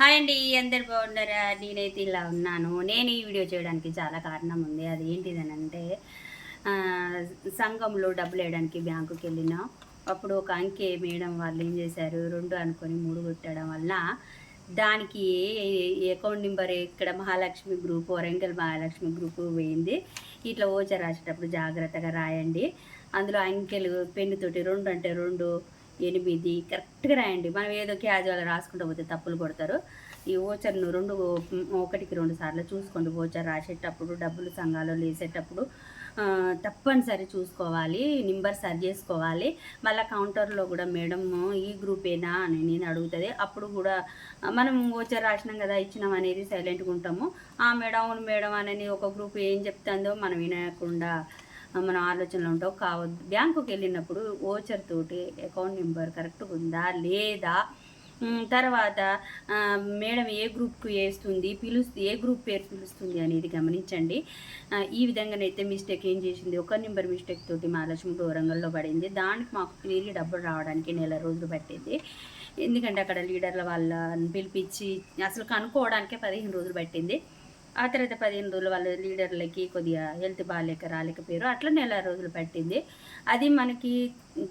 Hi అండి అందరు బాగున్నారా? నేనైతే ఇలా ఉన్నాను. నేను ఈ వీడియో చేయడానికి చాలా కారణం ఉంది. అది ఏంటిదనంటే సంఘంలో డబ్బులు వేయడానికి బ్యాంకుకి వెళ్ళిన అప్పుడు ఒక అంకె మేడం వాళ్ళు ఏం చేశారు? రెండు అనుకొని మూడు కొట్టడం వల్ల దానికి అకౌంట్ నెంబర్ ఇక్కడ మహాలక్ష్మి గ్రూప్ వరంగల్ మహాలక్ష్మి గ్రూప్ పోయింది. ఇట్లా ఓచర్ రాసేటప్పుడు జాగ్రత్తగా రాయండి. అందులో అంకెలు పెన్నుతోటి రెండు అంటే రెండు ఎనిమిది కరెక్ట్గా రాయండి. మనం ఏదో క్యాజువల్ రాసుకుంటూ పోతే తప్పులు కొడతారు. ఈ ఓచర్ను రెండు ఒకటికి రెండు సార్లు చూసుకోండి. ఓచర్ రాసేటప్పుడు డబ్బులు సంఘాలు వేసేటప్పుడు తప్పనిసరి చూసుకోవాలి నెంబర్ సరి చేసుకోవాలి. మళ్ళీ కౌంటర్లో కూడా మేడం ఈ గ్రూపేనా అని నేను అడుగుతుంది. అప్పుడు కూడా మనం ఓచర్ రాసినాం కదా ఇచ్చినాం అనేది సైలెంట్గా ఉంటాము. ఆ మేడం మేడం అనేది ఒక గ్రూప్ ఏం చెప్తుందో మనం వినకుండా మన ఆలోచనలో ఉంటావు. కావద్దు. బ్యాంకుకి వెళ్ళినప్పుడు ఓచర్ తోటి అకౌంట్ నెంబర్ కరెక్ట్గా ఉందా? లేదా? తర్వాత మేడం ఏ గ్రూప్కి వేస్తుంది? పిలుస్తుంది ఏ గ్రూప్ పేరు పిలుస్తుంది అనేది గమనించండి. ఈ విధంగానైతే మిస్టేక్ ఏం చేసింది? ఒక నెంబర్ మిస్టేక్ తోటి మహాలక్ష్మి వరంగల్లో పడింది. దానికి మాకు తిరిగి డబ్బులు రావడానికి నెల రోజులు పట్టింది. ఎందుకంటే అక్కడ లీడర్ల వాళ్ళని పిలిపించి అసలు కనుక్కోవడానికే పదిహేను రోజులు పట్టింది. ఆ తర్వాత పదిహేను రోజులు వాళ్ళ లీడర్లకి కొద్దిగా హెల్త్ బాగాలేక రాలేకపోయారు. అట్లా నెల రోజులు పట్టింది. అది మనకి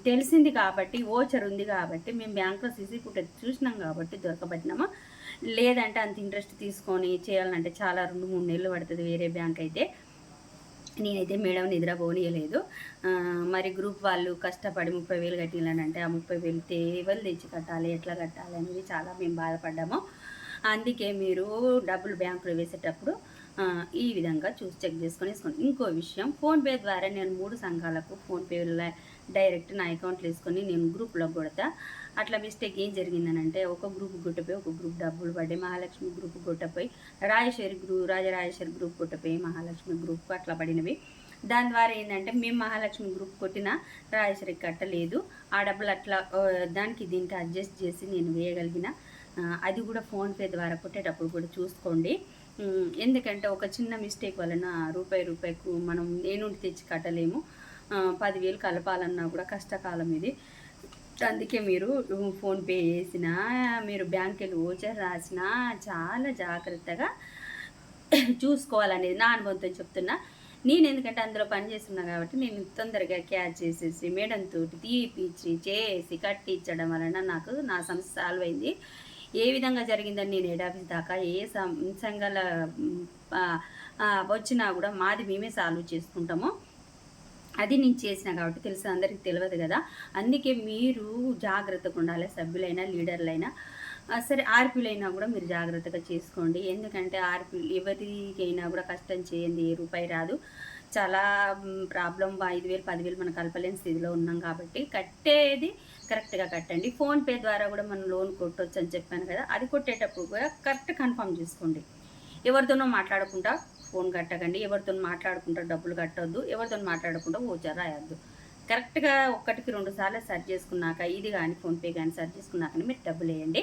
తెలిసింది కాబట్టి ఓచర్ ఉంది కాబట్టి మేము బ్యాంక్లో సీసీ ఫుటేజ్ చూసినాం కాబట్టి దొరకబట్టినాము? లేదంటే అంత ఇంట్రెస్ట్ తీసుకొని చేయాలంటే చాలా రెండు మూడు నెలలు పడుతుంది వేరే బ్యాంక్ అయితే. నేనైతే మేడం నిద్ర పోనీయలేదు మరి గ్రూప్ వాళ్ళు కష్టపడి ముప్పై వేలు కట్టిందంటే ఆ ముప్పై వేలు తేవలు తెచ్చి కట్టాలి ఎట్లా కట్టాలి అనేది చాలా మేము బాధపడ్డాము. అందుకే మీరు డబ్బులు బ్యాంకులో వేసేటప్పుడు ఈ విధంగా చూసి చెక్ చేసుకొని వేసుకోండి. ఇంకో విషయం ఫోన్పే ద్వారా నేను మూడు సంఘాలకు ఫోన్పేలో డైరెక్ట్ నా అకౌంట్లో వేసుకొని నేను గ్రూప్లో కొడతా. అట్లా మిస్టేక్ ఏం జరిగిందనంటే ఒక గ్రూప్ గుట్టపోయి ఒక గ్రూప్ డబ్బులు పడ్డాయి. మహాలక్ష్మి గ్రూప్ గుట్టపోయి రాజేశ్వరి గ్రూప్ రాజరాజేశ్వరి గ్రూప్ కొట్టపోయి మహాలక్ష్మి గ్రూప్ అట్లా పడినవి. దాని ద్వారా ఏంటంటే మేము మహాలక్ష్మి గ్రూప్ కొట్టిన రాజేశ్వరికి కట్టలేదు. ఆ డబ్బులు అట్లా దానికి దీనికి అడ్జస్ట్ చేసి నేను వేయగలిగిన అది కూడా ఫోన్పే ద్వారా కొట్టేటప్పుడు కూడా చూసుకోండి. ఎందుకంటే ఒక చిన్న మిస్టేక్ వలన రూపాయి రూపాయికు మనం ఏ తెచ్చి కట్టలేము. పదివేలు కలపాలన్నా కూడా కష్టకాలం ఇది. అందుకే మీరు ఫోన్పే చేసినా మీరు బ్యాంక్ వెళ్ళి ఓచర్ రాసినా చాలా జాగ్రత్తగా చూసుకోవాలనేది నా అనుభవంతో చెప్తున్నా. నేను ఎందుకంటే అందులో పనిచేస్తున్నా కాబట్టి నేను తొందరగా క్యాచ్ చేసేసి మేడంతో తీపిచ్చి చేసి కట్టించడం వలన నాకు నా సమస్య సాల్వ్ అయింది. ఏ విధంగా జరిగిందని నేను హెడ్ దాకా ఏ సంఘాల వచ్చినా కూడా మాది మేమే సాల్వ్ చేసుకుంటాము. అది నేను చేసిన కాబట్టి తెలుసు అందరికి తెలియదు కదా. అందుకే మీరు జాగ్రత్తగా ఉండాలి సభ్యులైనా లీడర్లైనా. సరే ఆర్పీలైనా కూడా మీరు జాగ్రత్తగా చేసుకోండి. ఎందుకంటే ఆర్పీ ఎవరికైనా కూడా కష్టం చేయండి ఏ రూపాయి రాదు. చాలా ప్రాబ్లం ఐదు వేలు పదివేలు మనం కలపలేని స్థితిలో ఉన్నాం కాబట్టి కట్టేది కరెక్ట్గా కట్టండి. ఫోన్పే ద్వారా కూడా మనం లోన్ కొట్టొచ్చు అని చెప్పాను కదా అది కొట్టేటప్పుడు కూడా కరెక్ట్ కన్ఫర్మ్ చేసుకోండి. ఎవరితోనో మాట్లాడకుండా ఫోన్ కట్టకండి ఎవరితో మాట్లాడుకుంటా డబ్బులు కట్టొద్దు ఎవరితో మాట్లాడకుండా ఓచర్ రాయొద్దు. కరెక్ట్గా ఒక్కటికి రెండు సార్లు సెర్చ్ చేసుకున్నాక ఇది కానీ ఫోన్పే కానీ సెర్చ్ చేసుకున్నాకనే మీరు డబ్బులు వేయండి.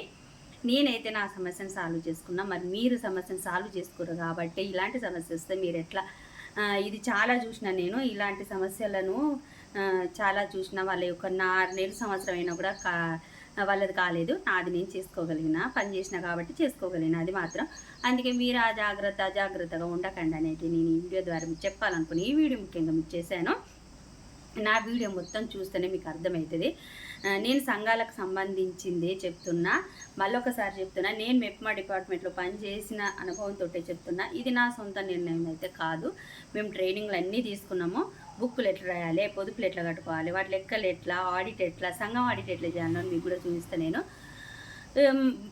నేనైతే నా సమస్యను సాల్వ్ చేసుకున్నా మరి మీరు సమస్యను సాల్వ్ చేసుకోరు కాబట్టి ఇలాంటి సమస్య వస్తే మీరు ఎట్లా ఇది చాలా చూసిన నేను ఇలాంటి సమస్యలను చాలా చూసిన వాళ్ళ యొక్క నా నెల సంవత్సరం అయినా కూడా కా వాళ్ళది కాలేదు. నాది నేను చేసుకోగలిగిన పని చేసిన కాబట్టి చేసుకోగలిగిన అది మాత్రం. అందుకే మీరు ఆ జాగ్రత్త అజాగ్రత్తగా ఉండకండి అనేది నేను ఈ వీడియో ద్వారా మీకు చెప్పాలనుకుని ఈ వీడియో ముఖ్యంగా మీకు చేశాను. నా వీడియో మొత్తం చూస్తేనే మీకు అర్థమవుతుంది. నేను సంఘాలకు సంబంధించిందే చెప్తున్నా. మళ్ళొకసారి చెప్తున్నా నేను మెప్మా డిపార్ట్మెంట్లో పనిచేసిన అనుభవంతో చెప్తున్నా. ఇది నా సొంత నిర్ణయం అయితే కాదు. మేము ట్రైనింగ్లు అన్నీ తీసుకున్నాము. బుక్కులు ఎట్లా రాయాలి పొదుపులు ఎట్లా కట్టుకోవాలి వాటి లెక్కలు ఎట్లా ఆడిట్ ఎట్లా సంఘం ఆడిట్ ఎట్లా చేయాలని మీకు కూడా చూపిస్తాను నేను.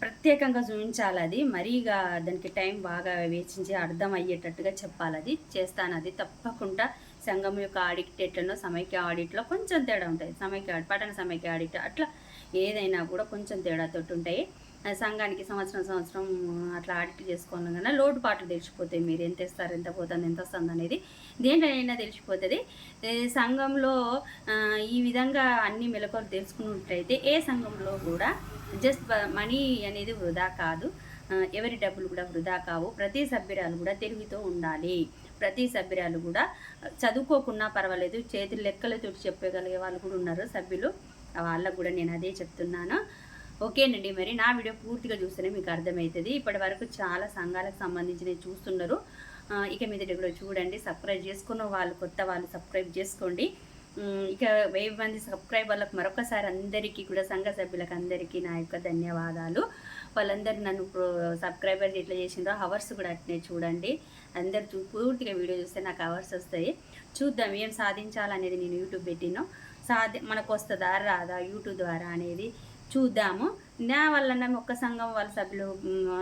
ప్రత్యేకంగా చూపించాలి అది. మరీగా దానికి టైం బాగా వేచించి అర్థం అయ్యేటట్టుగా చెప్పాలి అది. చేస్తాను అది. తప్పకుండా సంఘం యొక్క ఆడిట్ ఎట్లనో సమైక్య ఆడిట్లో కొంచెం తేడా ఉంటుంది. సమైక్య ఆడిట్ పట్టణ సమైక్య ఆడిట్ అట్లా ఏదైనా కూడా కొంచెం తేడా ఉంటాయి సంఘానికి సంవత్సరం సంవత్సరం అట్లా ఆడిట్ చేసుకోవాలి కన్నా లోటుపాట్లు తెలిసిపోతాయి మీరు ఎంత ఇస్తారు ఎంత పోతుంది ఎంత వస్తుంది అనేది దేంట్లోనైనా తెలిసిపోతుంది. సంఘంలో ఈ విధంగా అన్ని మెలకువలు తెలుసుకున్నట్లయితే ఏ సంఘంలో కూడా జస్ట్ మనీ అనేది వృధా కాదు. ఎవరి డబ్బులు కూడా వృధా కావు. ప్రతి సభ్యురాలు కూడా తెలివితో ఉండాలి. ప్రతి సభ్యురాలు కూడా చదువుకోకున్నా పర్వాలేదు. చేతులు లెక్కలతో చెప్పగలిగే వాళ్ళు కూడా ఉన్నారు సభ్యులు. వాళ్ళకు కూడా నేను అదే చెప్తున్నాను. ఓకేనండి మరి నా వీడియో పూర్తిగా చూస్తేనే మీకు అర్థమవుతుంది. ఇప్పటి వరకు చాలా సంఘాలకు సంబంధించినవి చూస్తున్నారు. ఇక మీద కూడా చూడండి సబ్స్క్రైబ్ చేసుకున్న వాళ్ళు కొత్త వాళ్ళు సబ్స్క్రైబ్ చేసుకోండి. ఇక వెయ్యి మంది సబ్స్క్రైబర్లకు మరొకసారి అందరికీ కూడా సంఘ సభ్యులకు అందరికీ నా యొక్క ధన్యవాదాలు. వాళ్ళందరూ నన్ను సబ్స్క్రైబర్ ఎట్లా చేసిందో హవర్స్ కూడా అట్నే చూడండి. అందరు చూ పూర్తిగా వీడియో చూస్తే నాకు హవర్స్ వస్తాయి. చూద్దాం ఏం సాధించాలనేది నేను యూట్యూబ్ పెట్టినో. సాధ్య మనకు వస్తుందా రాదా యూట్యూబ్ ద్వారా అనేది చూద్దాము. నా వల్ల ఒక్క సంఘం వాళ్ళ సభ్యులు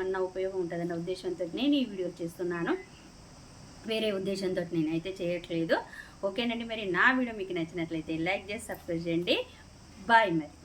అన్న ఉపయోగం ఉంటుందన్న ఉద్దేశంతో నేను ఈ వీడియో చేస్తున్నాను. వేరే ఉద్దేశంతో నేనైతే చేయట్లేదు. ఓకేనండి మరి నా వీడియో మీకు నచ్చినట్లయితే లైక్ చేసి సబ్స్క్రైబ్ చేయండి. బాయ్ మరి.